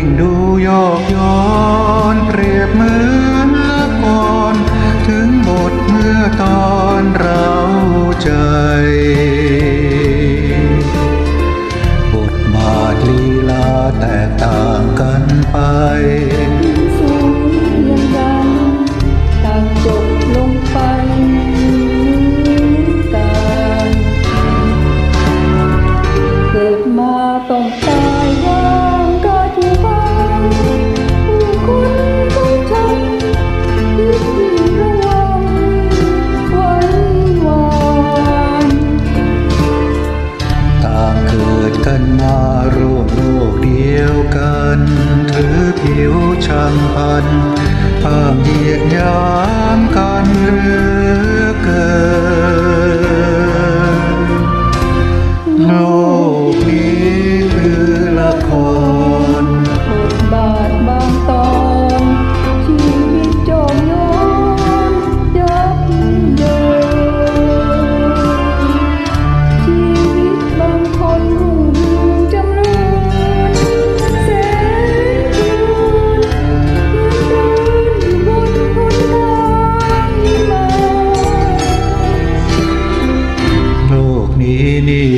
ิ่งดูยอกย้อนเปรียบเหมือนละครถึงบทเมื่อตอนเราใจ บทบาทลีลาแตกต่างกันไปต้องตาย น ถือผิวช่างพันห้ามเหยียดยามกันเหลือเกิน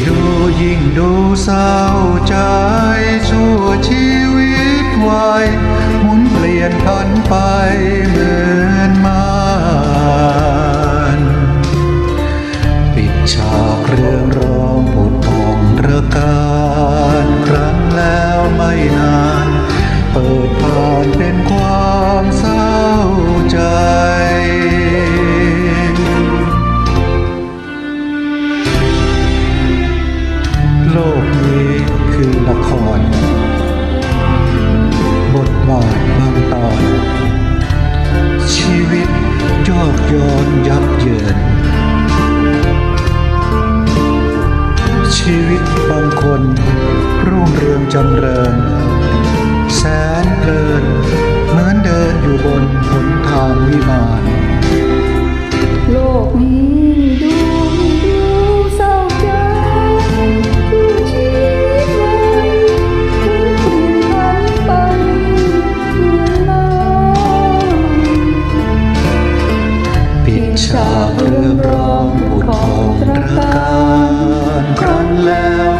ดูยิ่งดูเศร้าใจชั่วชีวิตวายหมุนเปลี่ยนพันไปเหมือนมานปิดฉากเรื่องร้ ชีวิตยอกย้อนยับเยิน ชีวิตบางคนรุ่งเรืองจำเริญ แสนเพลิน เรือร้องบุตรของตระการครั้นแล้ว